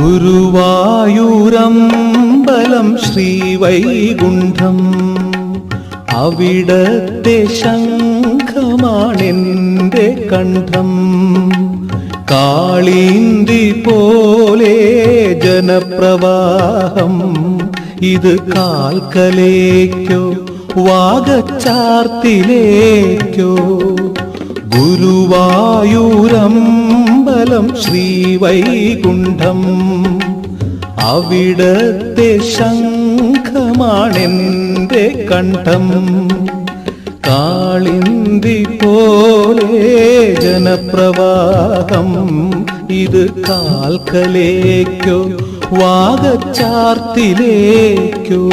ഗുരുവായൂരമ്പലം ശ്രീവൈകുണ്ഠം. അവിടത്തെ ശംഖമാണെന്റെ കണ്ഠം. കാളീന്തി പോലെ ജനപ്രവാഹം. ഇത് കാൽക്കലേക്കോ വാഗച്ചാർത്തിലേക്കോ. ഗുരുവായൂരമ്പലം ശ്രീവൈകുണ്ഠം. അവിടത്തെ ശംഖമാണെന്റെ കണ്ഠം. കാളിന്തി പോലെ ജനപ്രവാഹം. ഇത് കാൽക്കലേക്കോ വാഗച്ചാർത്തിലേക്കോ.